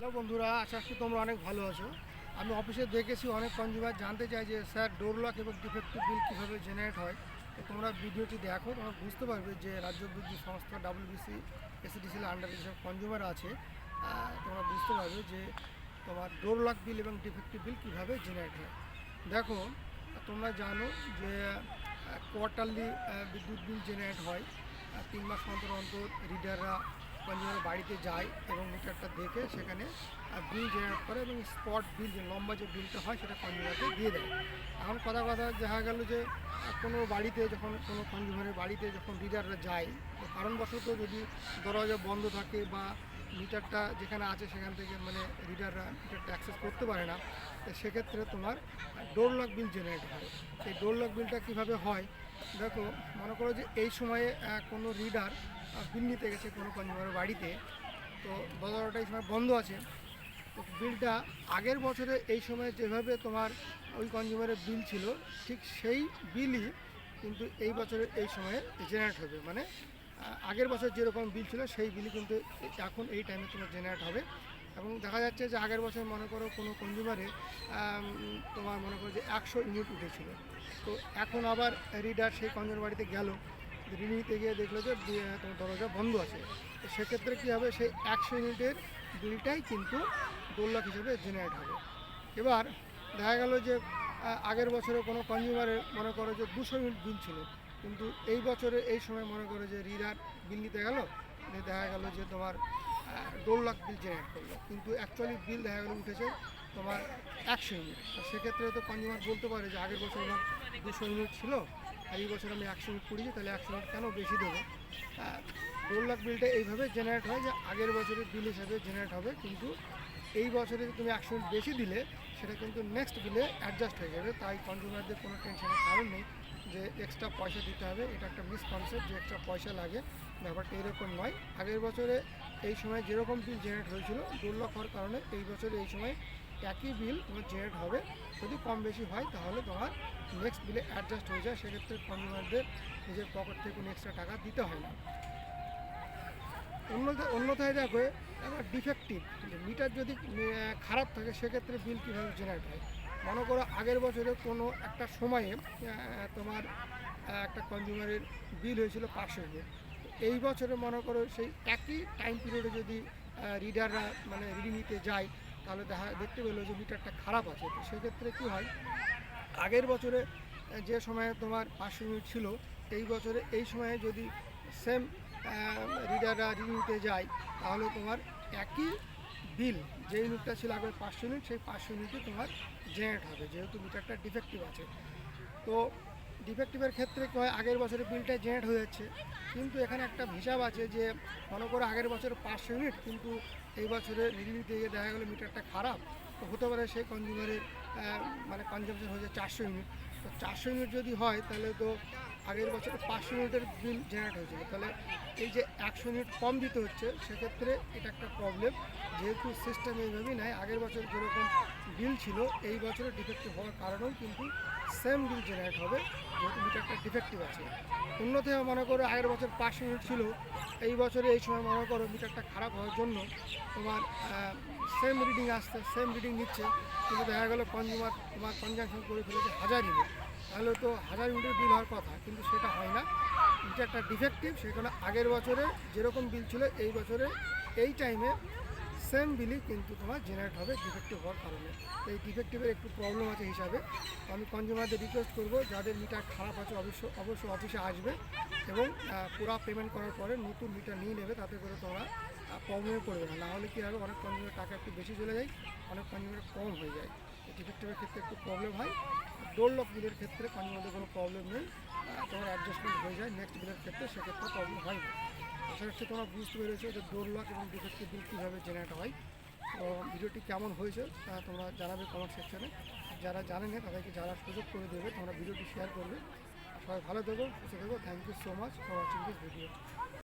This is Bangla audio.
হ্যালো বন্ধুরা, আশা করি তোমরা অনেক ভালো আছো। আমি অফিসে দেখেছি অনেক কনজিউমার জানতে চাই যে স্যার ডোর লক এবং ডিফেক্টিভ বিল কীভাবে জেনারেট হয়। তো তোমরা ভিডিওটি দেখো, তোমরা বুঝতে পারবে যে রাজ্য বিদ্যুৎ সংস্থা ডাব্লিউবিসি এসিডিসির আন্ডার যেসব কনজিউমার আছে তোমরা বুঝতে পারবে যে তোমার ডোর লক বিল এবং ডিফেক্টিভ বিল কীভাবে জেনারেট হয়। দেখো, তোমরা জানো যে কোয়ার্টারলি বিদ্যুৎ বিল জেনারেট হয়। তিন মাস অন্তর অন্তর রিডাররা কনজিউমার বাড়িতে যায় এবং মিটারটা দেখে সেখানে বিল জেনারেট করে এবং স্পট বিল যে লম্বা যে বিলটা হয় সেটা কনজিউমারকে দিয়ে দেয়। এখন কথা কথা দেখা গেল যে কোনো বাড়িতে যখন, কোনো কনজিউমারের বাড়িতে যখন রিডাররা যায়, তো কারণবশত যদি দরজা বন্ধ থাকে বা মিটারটা যেখানে আছে সেখান থেকে মানে রিডাররা মিটারটা অ্যাক্সেস করতে পারে না, তো সেক্ষেত্রে তোমার ডোর লক বিল জেনারেট হয়। সেই ডোর লক বিলটা কীভাবে হয়? দেখো, মনে করো যে এই সময়ে কোনো রিডার বিল নিতে গেছে কোনো কনজিউমারের বাড়িতে, তো দরজাটা এই সময় বন্ধ আছে। তো বিলটা আগের বছরে এই সময় যেভাবে তোমার ওই কনজিউমারের বিল ছিল, ঠিক সেই বিলই কিন্তু এই বছরের এই সময়ে জেনারেট হবে। মানে আগের বছর যেরকম বিল ছিল, সেই বিলই কিন্তু এখন এই টাইমে তোমার জেনারেট হবে। এবং দেখা যাচ্ছে যে আগের বছর মনে করো কোনো কনজিউমারে তোমার মনে করো যে একশো ইউনিট উঠেছিল। তো এখন আবার রিডার সেই কনজিউমার বাড়িতে গেল। রিনিতে গিয়ে দেখল যে তোমার দরজা বন্ধ আছে। তো সেক্ষেত্রে কী হবে? সেই একশো ইউনিটের বিলটাই কিন্তু দোল লাখ হিসেবে জেনারেট হবে। এবার দেখা গেল যে আগের বছরে কোনো কনজিউমারের মনে করো যে দুশো ইউনিট বিল ছিল। কিন্তু এই বছরে, এই সময় মনে করো যে রিডার বিল নিতে গেল। দেখা গেল যে তোমার দোল লাখ বিল জেনারেট করল। কিন্তু অ্যাকচুয়ালি বিল দেখা গেলো উঠেছে তোমার একশো ইউনিট সেক্ষেত্রে তো কনজিউমার বলতে পারে যে আগের বছর আমার দুশো ইউনিট ছিল, আর এই বছর আমি একশো ইউনিট করেছি তাহলে একশো ইউনিট কেন বেশি দেবো? দোল লাখ বিলটা এইভাবে জেনারেট হয় যে আগের বছরের বিল হিসাবে জেনারেট হবে, কিন্তু এই বছরে তুমি একশো ইউনিট বেশি দিলে, সেটা কিন্তু নেক্সট বিলে অ্যাডজাস্ট হয়ে যাবে। তাই কনজিউমারদের কোনো টেনশনের কারণ নেই যে এক্সট্রা পয়সা দিতে হবে। এটা একটা মিসকনসেপ্ট যে এক্সট্রা পয়সা লাগে। ব্যাপারটা এরকম নয়। আগের বছরে এই সময় যেরকম বিল জেনারেট হয়েছিল দুর্লভ হওয়ার কারণে এই বছরে এই সময় একই বিল তোমার জেনারেট হবে। যদি কম বেশি হয় তাহলে তোমার নেক্সট বিলে অ্যাডজাস্ট হয়ে যায়। সেক্ষেত্রে কনজিউমারদের নিজের পকেট থেকে কোনো এক্সট্রা টাকা দিতে হয় না। অন্য অন্যথায় দেখো, এবার ডিফেক্টিভ মিটার যদি খারাপ থাকে, সেক্ষেত্রে বিল কীভাবে জেনারেট হয়? মনে করো আগের বছরে কোনো একটা সময়ে তোমার একটা কনজিউমারের বিল হয়েছিল পাঁচশো এই বছরে মনে করো সেই একই টাইম পিরিয়ডে যদি রিডাররা মানে রিডিং নিতে যায়, তাহলে দেখা, দেখতে পেল যে মিটারটা খারাপ আছে। তো সেক্ষেত্রে কী হয়, আগের বছরে যে সময়ে তোমার পাঁচশো ইউনিট ছিল, এই বছরে এই সময়ে যদি সেম রিডাররা রিনিউতে যায়, তাহলে তোমার একই বিল যে ইউনিটটা ছিল আগের পাঁচশো ইউনিট সেই পাঁচশো ইউনিটই তোমার জেনারেট হবে, যেহেতু মিটারটা ডিফেক্টিভ আছে। তো ডিফেক্টিভের ক্ষেত্রে কয় আগের বছরের বিলটা জেনারেট হয়ে যাচ্ছে। কিন্তু এখানে একটা হিসাব আছে যে, মনে করো আগের বছর পাঁচশো ইউনিট কিন্তু এই বছরে রিডিংতে গিয়ে দেখা গেলো মিটারটা খারাপ। তো হতে পারে সেই কনজিউমারের মানে কনজামশন হয়েছে চারশো ইউনিট তো চারশো ইউনিট যদি হয়, তাহলে তো আগের বছরে পাঁচশো ইউনিটের বিল জেনারেট হয়েছিল। তাহলে এই যে একশো ইউনিট কম দিতে হচ্ছে, সেক্ষেত্রে এটা একটা প্রবলেম যেহেতু সিস্টেম এইভাবেই নেয়, আগের বছর যেরকম বিল ছিল, এই বছরে ডিফেক্টিভ হওয়ার কারণেও কিন্তু সেম বিল জেনারেট হবে, যেহেতু মিটারটা ডিফেক্টিভ আছে। অন্যথায় মনে করো আগের বছর পাঁচশো ইউনিট ছিল, এই বছরে এই সময় মনে করো মিটারটা খারাপ হওয়ার জন্য তোমার সেম রিডিং আসছে সেম রিডিং নিচ্ছে। কিন্তু দেখা গেলো কনজিউমার তোমার কনজাংশন করে ফেলেছে হাজার ইউনিট তাহলে তো হাজার ইউনিটের বিল হওয়ার কথা, কিন্তু সেটা হয় না। এটা একটা ডিফেক্টিভ সেখানে আগের বছরে যেরকম বিল ছিল, এই বছরে এই টাইমে সেম বিলই কিন্তু তোমার জেনারেট হবে ডিফেক্টিভ হওয়ার কারণে। এই ডিফেক্টিভের একটু প্রবলেম আছে হিসাবে। আমি কনজিউমারদের রিকোয়েস্ট করব, যাদের মিটার খারাপ আছে, অবশ্য অবশ্যই অফিসে আসবে এবং পুরা পেমেন্ট করার পরে নতুন মিটার নিয়ে নেবে, তাতে করে তোমরা প্রবলেমে পড়বে না। নাহলে কী হবে? অনেক কনজিউমার টাকা একটু বেশি চলে যায়, অনেক কনজিউমার কম হয়ে যায়। ডিফেক্টিভের ক্ষেত্রে একটু প্রবলেম হয়। ডোর লক বিলের ক্ষেত্রে কনজিউমারদের কোনো প্রবলেম নেই। তোমার অ্যাডজাস্টমেন্ট হয়ে যায় নেক্সট বিলের ক্ষেত্রে, সেক্ষেত্রে প্রবলেম হয় না। রাখছি তোমরা বুঝতে পেরেছ যে ডোর লক এবং ডিফেক্টিভ বিল কীভাবে জেনারেট হয়। তো ভিডিওটি কেমন হয়েছে তা তোমরা জানাবে কমেন্ট সেকশনে যারা জানে না, তাদেরকে যারা সুযোগ করে দেবে। তোমরা ভিডিওটি শেয়ার করবে। সবাই ভালো দেবো সুস্থ দেবো thank you so much for watching this video